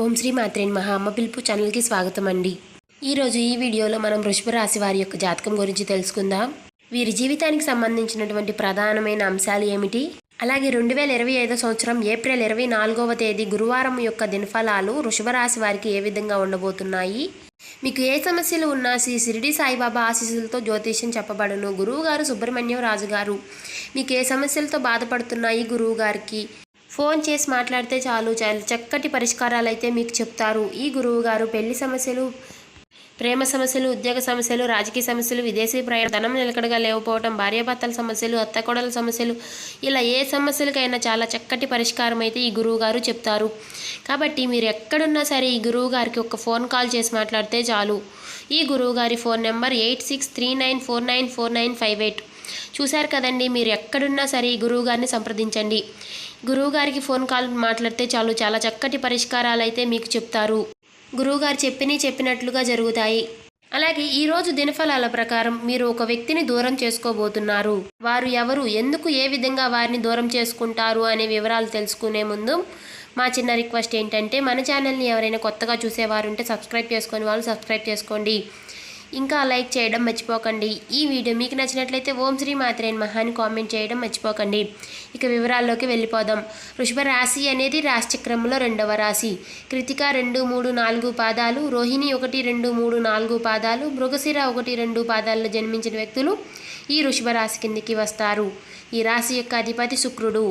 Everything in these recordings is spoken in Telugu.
ఓం శ్రీ మాత్రేన్ మహా అమ్మ పిలుపు ఛానల్కి స్వాగతం అండి ఈరోజు ఈ వీడియోలో మనం వృషభ రాశి వారి యొక్క జాతకం గురించి తెలుసుకుందాం. వీరి జీవితానికి సంబంధించినటువంటి ప్రధానమైన అంశాలు ఏమిటి? అలాగే రెండు వేల ఇరవై ఐదో సంవత్సరం ఏప్రిల్ ఇరవై నాలుగవ తేదీ గురువారం యొక్క దినఫలాలు వృషభ రాశి వారికి ఏ విధంగా ఉండబోతున్నాయి? మీకు ఏ సమస్యలు ఉన్నా శ్రీ షిరిడి సాయిబాబా ఆశీస్సులతో జ్యోతిష్యం చెప్పబడును. గురువుగారు సుబ్రహ్మణ్యం రాజు గారు మీకు ఏ సమస్యలతో బాధపడుతున్నాయి గురువు గారికి ఫోన్ చేసి మాట్లాడితే చాలు. చక్కటి పరిష్కారాలు అయితే మీకు చెప్తారు. ఈ గురువు గారు పెళ్ళి సమస్యలు ప్రేమ సమస్యలు ఉద్యోగ సమస్యలు రాజకీయ సమస్యలు విదేశీ ప్రయాణం ధనం నిలకడగా లేకపోవడం భార్యాభర్తల సమస్యలు అత్తకోడల సమస్యలు ఇలా ఏ సమస్యలకైనా చాలా చక్కటి పరిష్కారం అయితే ఈ గురువు గారు చెప్తారు. కాబట్టి మీరు ఎక్కడున్నా సరే ఈ గురువు గారికి ఒక ఫోన్ కాల్ చేసి మాట్లాడితే చాలు. ఈ గురువు గారి phone number eight six three nine four nine four nine five eight. చూశారు కదండి మీరు ఎక్కడున్నా సరే ఈ గురువు గారిని సంప్రదించండి. గురువుగారికి ఫోన్ కాల్ మాట్లాడితే చాలు. చాలా చక్కటి పరిష్కారాలు అయితే మీకు చెప్తారు. గురువుగారు చెప్పిని చెప్పినట్లుగా జరుగుతాయి. అలాగే ఈరోజు దినఫలాల ప్రకారం మీరు ఒక వ్యక్తిని దూరం చేసుకోబోతున్నారు. వారు ఎవరు? ఎందుకు? ఏ విధంగా వారిని దూరం చేసుకుంటారు? అనే వివరాలు తెలుసుకునే ముందు మా చిన్న రిక్వెస్ట్ ఏంటంటే మన ఛానల్ని ఎవరైనా కొత్తగా చూసేవారు ఉంటే సబ్స్క్రైబ్ చేసుకొని వాళ్ళు సబ్స్క్రైబ్ చేసుకోండి. ఇంకా లైక్ చేయడం మర్చిపోకండి. ఈ వీడియో మీకు నచ్చినట్లయితే ఓం శ్రీ మాత్రేన్ మహాని కామెంట్ చేయడం మర్చిపోకండి. ఇక వివరాల్లోకి వెళ్ళిపోదాం. వృషభ రాశి అనేది రాశిచక్రంలో రెండవ రాశి. కృతిక రెండు మూడు నాలుగు పాదాలు రోహిణి ఒకటి రెండు మూడు నాలుగు పాదాలు మృగశిర ఒకటి రెండు పాదాల్లో జన్మించిన వ్యక్తులు ఈ వృషభ రాశి కిందికి వస్తారు. ఈ రాశి యొక్క అధిపతి శుక్రుడు.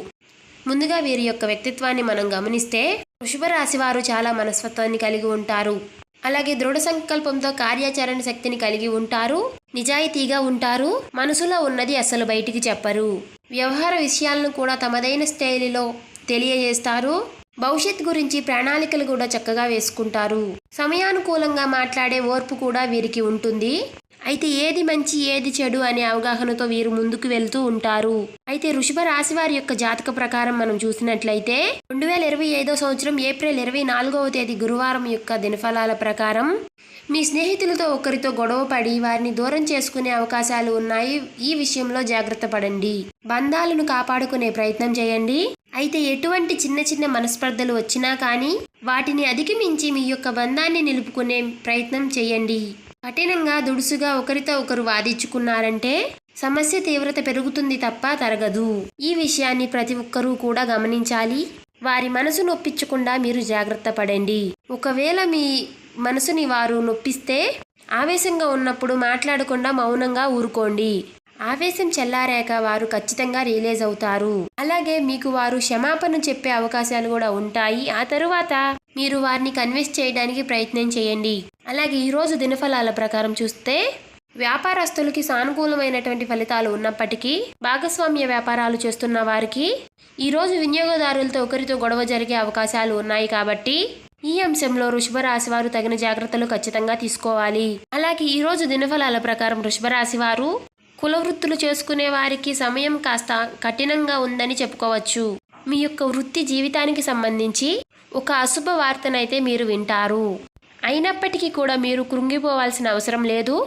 ముందుగా వీరి యొక్క వ్యక్తిత్వాన్ని మనం గమనిస్తే వృషభ రాశి వారు చాలా మనస్తత్వాన్ని కలిగి ఉంటారు. అలాగే దృఢ సంకల్పంతో కార్యాచరణ శక్తిని కలిగి ఉంటారు నిజాయితీగా ఉంటారు మనసులో ఉన్నది అసలు బయటికి చెప్పరు. వ్యవహార విషయాలను కూడా తమదైన శైలిలో తెలియజేస్తారు. భవిష్యత్ గురించి ప్రణాళికలు కూడా చక్కగా వేసుకుంటారు. సమయానుకూలంగా మాట్లాడే ఓర్పు కూడా వీరికి ఉంటుంది. అయితే ఏది మంచి ఏది చెడు అనే అవగాహనతో వీరు ముందుకు వెళ్తూ ఉంటారు. అయితే వృషభ రాశి వారి యొక్క జాతక ప్రకారం మనం చూసినట్లయితే రెండు వేల ఇరవై ఐదో సంవత్సరం ఏప్రిల్ ఇరవై నాలుగవ తేదీ గురువారం యొక్క దినఫలాల ప్రకారం మీ స్నేహితులతో ఒకరితో గొడవ పడి వారిని దూరం చేసుకునే అవకాశాలు ఉన్నాయి. ఈ విషయంలో జాగ్రత్త పడండి. బంధాలను కాపాడుకునే ప్రయత్నం చేయండి. అయితే ఎటువంటి చిన్న చిన్న మనస్పర్ధలు వచ్చినా కానీ వాటిని అధిగమించి మీ యొక్క బంధాన్ని నిలుపుకునే ప్రయత్నం చేయండి. కఠినంగా దుడుసుగా ఒకరితో ఒకరు వాదించుకున్నారంటే సమస్య తీవ్రత పెరుగుతుంది తప్ప తరగదు. ఈ విషయాన్ని ప్రతి ఒక్కరూ కూడా గమనించాలి. వారి మనసు నొప్పించకుండా మీరు జాగ్రత్త పడండి. ఒకవేళ మీ మనసుని వారు నొప్పిస్తే ఆవేశంగా ఉన్నప్పుడు మాట్లాడకుండా మౌనంగా ఊరుకోండి. ఆవేశం చెల్లారాక వారు ఖచ్చితంగా రియలైజ్ అవుతారు. అలాగే మీకు వారు క్షమాపణ చెప్పే అవకాశాలు కూడా ఉంటాయి. ఆ తరువాత మీరు వారిని కన్విన్స్ చేయడానికి ప్రయత్నం చేయండి. అలాగే ఈరోజు దినఫలాల ప్రకారం చూస్తే వ్యాపారస్తులకి సానుకూలమైనటువంటి ఫలితాలు ఉన్నప్పటికీ భాగస్వామ్య వ్యాపారాలు చేస్తున్న వారికి ఈరోజు వినియోగదారులతో ఒకరితో గొడవ జరిగే అవకాశాలు ఉన్నాయి కాబట్టి ఈ అంశంలో వృషభ రాశి వారు తగిన జాగ్రత్తలు ఖచ్చితంగా తీసుకోవాలి. అలాగే ఈరోజు దినఫలాల ప్రకారం వృషభ రాశి వారు కుల వృత్తులు చేసుకునే వారికి సమయం కాస్త కఠినంగా ఉందని చెప్పుకోవచ్చు. మీ యొక్క వృత్తి జీవితానికి సంబంధించి ఒక అశుభ వార్తనైతే మీరు వింటారు. అయినప్పటికీ కూడా మీరు కృంగిపోవాల్సిన అవసరం లేదు.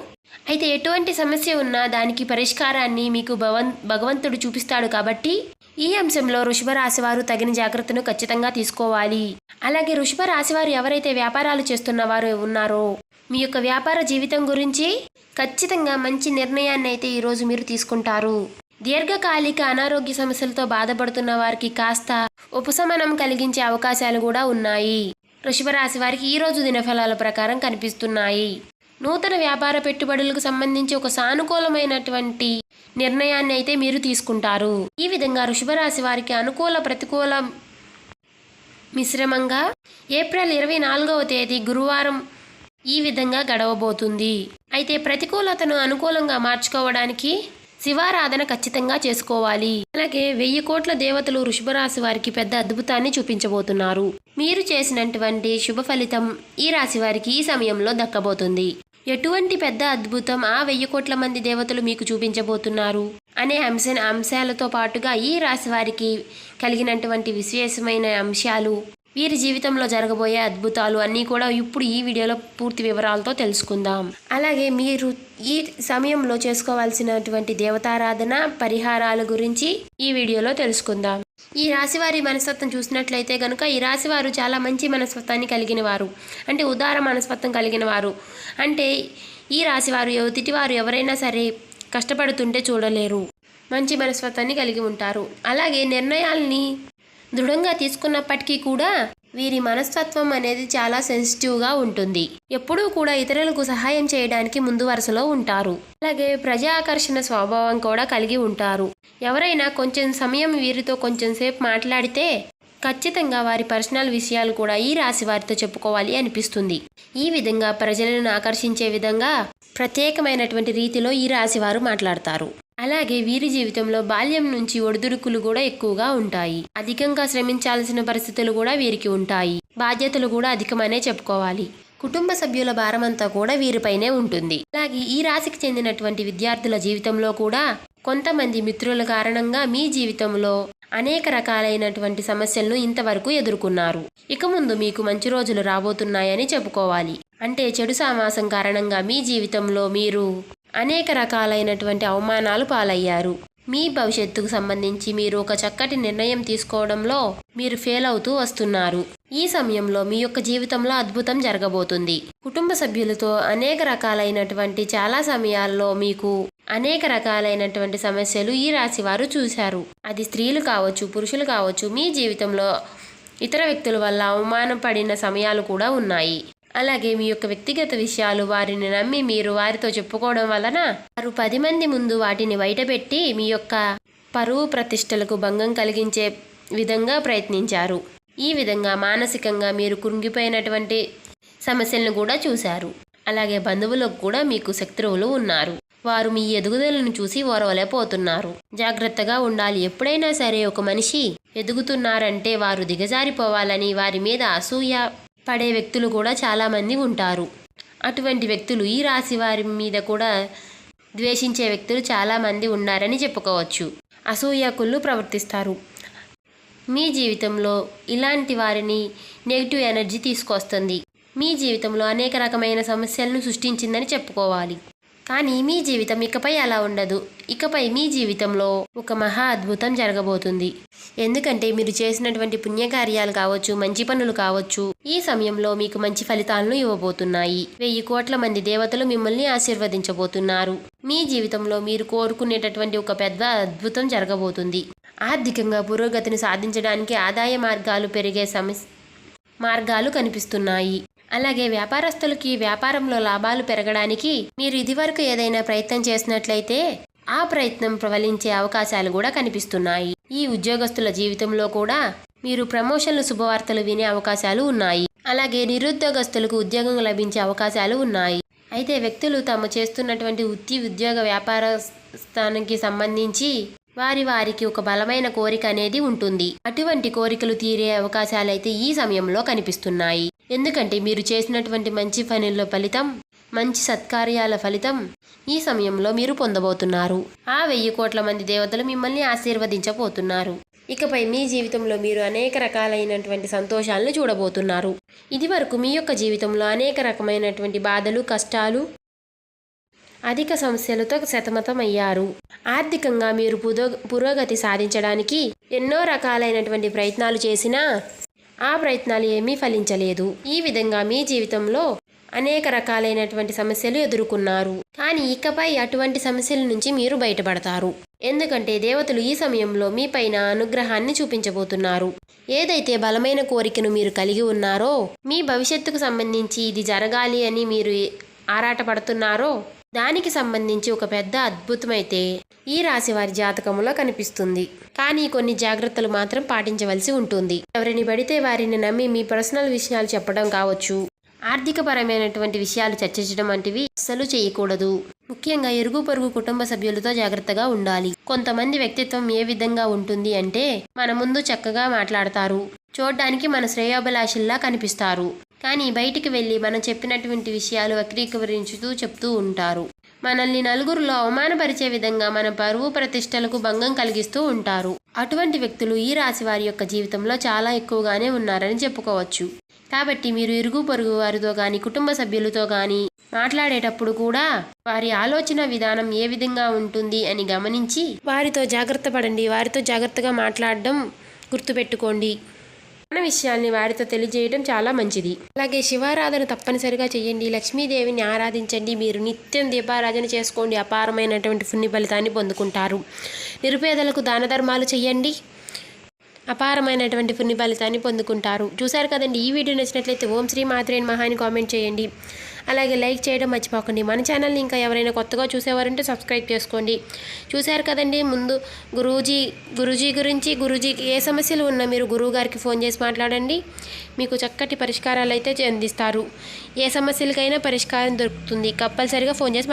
అయితే ఎటువంటి సమస్య ఉన్నా దానికి పరిష్కారాన్ని మీకు భవన్ భగవంతుడు చూపిస్తాడు కాబట్టి ఈ అంశంలో వృషభ రాశివారు తగిన జాగ్రత్తను ఖచ్చితంగా తీసుకోవాలి. అలాగే వృషభ రాశివారు ఎవరైతే వ్యాపారాలు చేస్తున్న వారు ఉన్నారో మీ యొక్క వ్యాపార జీవితం గురించి ఖచ్చితంగా మంచి నిర్ణయాన్ని అయితే ఈరోజు మీరు తీసుకుంటారు. దీర్ఘకాలిక అనారోగ్య సమస్యలతో బాధపడుతున్న వారికి కాస్త ఉపశమనం కలిగించే అవకాశాలు కూడా ఉన్నాయి. వృషభరాశి వారికి ఈ రోజు దినఫలాల ప్రకారం కనిపిస్తున్నాయి. నూతన వ్యాపార పెట్టుబడులకు సంబంధించి ఒక సానుకూలమైనటువంటి నిర్ణయాన్ని అయితే మీరు తీసుకుంటారు. ఈ విధంగా వృషభరాశి వారికి అనుకూల ప్రతికూల మిశ్రమంగా ఏప్రిల్ ఇరవై నాలుగవ తేదీ గురువారం ఈ విధంగా గడవబోతుంది. అయితే ప్రతికూలతను అనుకూలంగా మార్చుకోవడానికి శివారాధన ఖచ్చితంగా చేసుకోవాలి. అలాగే వెయ్యి కోట్ల దేవతలు వృషభరాశి వారికి పెద్ద అద్భుతాన్ని చూపించబోతున్నారు. మీరు చేసినటువంటి శుభ ఫలితం ఈ రాశి వారికి ఈ సమయంలో దక్కబోతుంది. ఎటువంటి పెద్ద అద్భుతం ఆ వెయ్యి కోట్ల మంది దేవతలు మీకు చూపించబోతున్నారు? అనే అంశ అంశాలతో పాటుగా ఈ రాశి వారికి కలిగినటువంటి విశేషమైన అంశాలు వీరి జీవితంలో జరగబోయే అద్భుతాలు అన్నీ కూడా ఇప్పుడు ఈ వీడియోలో పూర్తి వివరాలతో తెలుసుకుందాం. అలాగే మీరు ఈ సమయంలో చేసుకోవాల్సినటువంటి దేవతారాధన పరిహారాల గురించి ఈ వీడియోలో తెలుసుకుందాం. ఈ రాశివారి మనస్తత్వం చూసినట్లయితే కనుక ఈ రాశివారు చాలా మంచి మనస్తత్వాన్ని కలిగిన వారు. అంటే ఉదార మనస్తత్వం కలిగిన వారు. అంటే ఈ రాశివారు ఎదుటివారు ఎవరైనా సరే కష్టపడుతుంటే చూడలేరు. మంచి మనస్తత్వాన్ని కలిగి ఉంటారు. అలాగే నిర్ణయాల్ని దృఢంగా తీసుకున్నప్పటికీ కూడా వీరి మనస్తత్వం అనేది చాలా సెన్సిటివ్గా ఉంటుంది. ఎప్పుడూ కూడా ఇతరులకు సహాయం చేయడానికి ముందు వరుసలో ఉంటారు. అలాగే ప్రజా ఆకర్షణ స్వభావం కూడా కలిగి ఉంటారు. ఎవరైనా కొంచెం సమయం వీరితో కొంచెం సేపు మాట్లాడితే ఖచ్చితంగా వారి పర్సనల్ విషయాలు కూడా ఈ రాశి వారితో చెప్పుకోవాలి అనిపిస్తుంది. ఈ విధంగా ప్రజలను ఆకర్షించే విధంగా ప్రత్యేకమైనటువంటి రీతిలో ఈ రాశి వారు మాట్లాడతారు. అలాగే వీరి జీవితంలో బాల్యం నుంచి ఒడిదుడుకులు కూడా ఎక్కువగా ఉంటాయి. అధికంగా శ్రమించాల్సిన పరిస్థితులు కూడా వీరికి ఉంటాయి. బాధ్యతలు కూడా అధికమనే చెప్పుకోవాలి. కుటుంబ సభ్యుల భారమంతా కూడా వీరిపైనే ఉంటుంది. అలాగే ఈ రాశికి చెందినటువంటి విద్యార్థుల జీవితంలో కూడా కొంతమంది మిత్రుల కారణంగా మీ జీవితంలో అనేక రకాలైనటువంటి సమస్యలను ఇంతవరకు ఎదుర్కొన్నారు. ఇక ముందు మీకు మంచి రోజులు రాబోతున్నాయని చెప్పుకోవాలి. అంటే చెడు సామాసం కారణంగా మీ జీవితంలో మీరు అనేక రకాలైనటువంటి అవమానాలు పాలయ్యారు. మీ భవిష్యత్తుకు సంబంధించి మీరు ఒక చక్కటి నిర్ణయం తీసుకోవడంలో మీరు ఫెయిల్ అవుతూ వస్తున్నారు. ఈ సమయంలో మీ యొక్క జీవితంలో అద్భుతం జరగబోతుంది. కుటుంబ సభ్యులతో అనేక రకాలైనటువంటి చాలా సమయాల్లో మీకు అనేక రకాలైనటువంటి సమస్యలు ఈ రాశి వారు చూశారు. అది స్త్రీలు కావచ్చు పురుషులు కావచ్చు మీ జీవితంలో ఇతర వ్యక్తుల వల్ల అవమానపడిన సమయాలు కూడా ఉన్నాయి. అలాగే మీ యొక్క వ్యక్తిగత విషయాలు వారిని నమ్మి మీరు వారితో చెప్పుకోవడం వలన వారు పది మంది ముందు వాటిని బయటపెట్టి మీ యొక్క పరువు ప్రతిష్టలకు భంగం కలిగించే విధంగా ప్రయత్నించారు. ఈ విధంగా మానసికంగా మీరు కుంగిపోయినటువంటి సమస్యలను కూడా చూశారు. అలాగే బంధువులకు కూడా మీకు శత్రువులు ఉన్నారు. వారు మీ ఎదుగుదలను చూసి ఓరవలేకపోతున్నారు. జాగ్రత్తగా ఉండాలి. ఎప్పుడైనా సరే ఒక మనిషి ఎదుగుతున్నారంటే వారు దిగజారిపోవాలని వారి మీద అసూయ పడే వ్యక్తులు కూడా చాలామంది ఉంటారు. అటువంటి వ్యక్తులు ఈ రాశి వారి మీద కూడా ద్వేషించే వ్యక్తులు చాలామంది ఉన్నారని చెప్పుకోవచ్చు. అసూయకులు ప్రవర్తిస్తారు. మీ జీవితంలో ఇలాంటి వారిని నెగిటివ్ ఎనర్జీ తీసుకొస్తుంది. మీ జీవితంలో అనేక రకమైన సమస్యలను సృష్టించిందని చెప్పుకోవాలి. కానీ మీ జీవితం ఇకపై అలా ఉండదు. ఇకపై మీ జీవితంలో ఒక మహా అద్భుతం జరగబోతుంది. ఎందుకంటే మీరు చేసినటువంటి పుణ్యకార్యాలు కావచ్చు మంచి పనులు కావచ్చు ఈ సమయంలో మీకు మంచి ఫలితాలను ఇవ్వబోతున్నాయి. వెయ్యి కోట్ల మంది దేవతలు మిమ్మల్ని ఆశీర్వదించబోతున్నారు. మీ జీవితంలో మీరు కోరుకునేటటువంటి ఒక పెద్ద అద్భుతం జరగబోతుంది. ఆర్థికంగా పురోగతిని సాధించడానికి ఆదాయ మార్గాలు పెరిగే సమస్య మార్గాలు కనిపిస్తున్నాయి. అలాగే వ్యాపారస్తులకి వ్యాపారంలో లాభాలు పెరగడానికి మీరు ఇదివరకు ఏదైనా ప్రయత్నం చేసినట్లయితే ఆ ప్రయత్నం ప్రవలించే అవకాశాలు కూడా కనిపిస్తున్నాయి. ఈ ఉద్యోగస్తుల జీవితంలో కూడా మీరు ప్రమోషన్లు శుభవార్తలు వినే అవకాశాలు ఉన్నాయి. అలాగే నిరుద్యోగస్తులకు ఉద్యోగం లభించే అవకాశాలు ఉన్నాయి. అయితే వ్యక్తులు తాము చేస్తున్నటువంటి వృత్తి ఉద్యోగ వ్యాపార స్థానానికి సంబంధించి వారి వారికి ఒక బలమైన కోరిక అనేది ఉంటుంది. అటువంటి కోరికలు తీరే అవకాశాలైతే ఈ సమయంలో కనిపిస్తున్నాయి. ఎందుకంటే మీరు చేసినటువంటి మంచి పనుల్లో ఫలితం మంచి సత్కార్యాల ఫలితం ఈ సమయంలో మీరు పొందబోతున్నారు. ఆ వెయ్యి కోట్ల మంది దేవతలు మిమ్మల్ని ఆశీర్వదించబోతున్నారు. ఇకపై మీ జీవితంలో మీరు అనేక రకాలైనటువంటి సంతోషాలను చూడబోతున్నారు. ఇది వరకు మీ యొక్క జీవితంలో అనేక రకమైనటువంటి బాధలు కష్టాలు అధిక సమస్యలతో సతమతమయ్యారు. ఆర్థికంగా మీరు పురోగతి సాధించడానికి ఎన్నో రకాలైనటువంటి ప్రయత్నాలు చేసినా ఆ ప్రయత్నాలు ఏమీ ఫలించలేదు. ఈ విధంగా మీ జీవితంలో అనేక రకాలైనటువంటి సమస్యలు ఎదుర్కొన్నారు. కానీ ఇకపై అటువంటి సమస్యల నుంచి మీరు బయటపడతారు. ఎందుకంటే దేవతలు ఈ సమయంలో మీ పైన అనుగ్రహాన్ని చూపించబోతున్నారు. ఏదైతే బలమైన కోరికను మీరు కలిగి ఉన్నారో మీ భవిష్యత్తుకు సంబంధించి ఇది జరగాలి అని మీరు ఆరాటపడుతున్నారో దానికి సంబంధించి ఒక పెద్ద అద్భుతమైతే ఈ రాశి వారి జాతకములో కనిపిస్తుంది. కానీ కొన్ని జాగ్రత్తలు మాత్రం పాటించవలసి ఉంటుంది. ఎవరిని పడితే వారిని నమ్మి మీ పర్సనల్ విషయాలు చెప్పడం కావచ్చు ఆర్థికపరమైనటువంటి విషయాలు చర్చించడం వంటివి అస్సలు చేయకూడదు. ముఖ్యంగా ఎరుగు పొరుగు కుటుంబ సభ్యులతో జాగ్రత్తగా ఉండాలి. కొంతమంది వ్యక్తిత్వం ఏ విధంగా ఉంటుంది అంటే మన ముందు చక్కగా మాట్లాడతారు. చూడ్డానికి మన శ్రేయోభిలాషుల్లా కనిపిస్తారు. కానీ బయటికి వెళ్ళి మనం చెప్పినటువంటి విషయాలు వక్రీకరించుతూ చెప్తూ ఉంటారు. మనల్ని నలుగురిలో అవమానపరిచే విధంగా మన పరువు ప్రతిష్టలకు భంగం కలిగిస్తూ ఉంటారు. అటువంటి వ్యక్తులు ఈ రాశి వారి యొక్క జీవితంలో చాలా ఎక్కువగానే ఉన్నారని చెప్పుకోవచ్చు. కాబట్టి మీరు ఇరుగు పొరుగు వారితో కానీ కుటుంబ సభ్యులతో కానీ మాట్లాడేటప్పుడు కూడా వారి ఆలోచన విధానం ఏ విధంగా ఉంటుంది అని గమనించి వారితో జాగ్రత్త పడండి వారితో జాగ్రత్తగా మాట్లాడడం గుర్తుపెట్టుకోండి. మన విషయాల్ని వారితో తెలియజేయడం చాలా మంచిది. అలాగే శివారాధన తప్పనిసరిగా చేయండి. లక్ష్మీదేవిని ఆరాధించండి. మీరు నిత్యం దీపారాధన చేసుకోండి. అపారమైనటువంటి పుణ్య ఫలితాన్ని పొందుకుంటారు. నిరుపేదలకు దాన ధర్మాలు చేయండి. అపారమైనటువంటి పుణ్య ఫలితాన్ని పొందుకుంటారు. చూశారు కదండి? ఈ వీడియో నచ్చినట్లయితే ఓం శ్రీ మాత్రేని మహాని కామెంట్ చేయండి. అలాగే లైక్ చేయడం మర్చిపోకండి. మన ఛానల్ని ఇంకా ఎవరైనా కొత్తగా చూసేవారంటే సబ్స్క్రైబ్ చేసుకోండి. చూశారు కదండి? ముందు గురూజీ గురూజీ గురించి గురూజీకి ఏ సమస్యలు ఉన్నా మీరు గురువు గారికి ఫోన్ చేసి మాట్లాడండి. మీకు చక్కటి పరిష్కారాలు అయితే అందిస్తారు. ఏ సమస్యలకైనా పరిష్కారం దొరుకుతుంది. కంపల్సరిగా ఫోన్ చేసి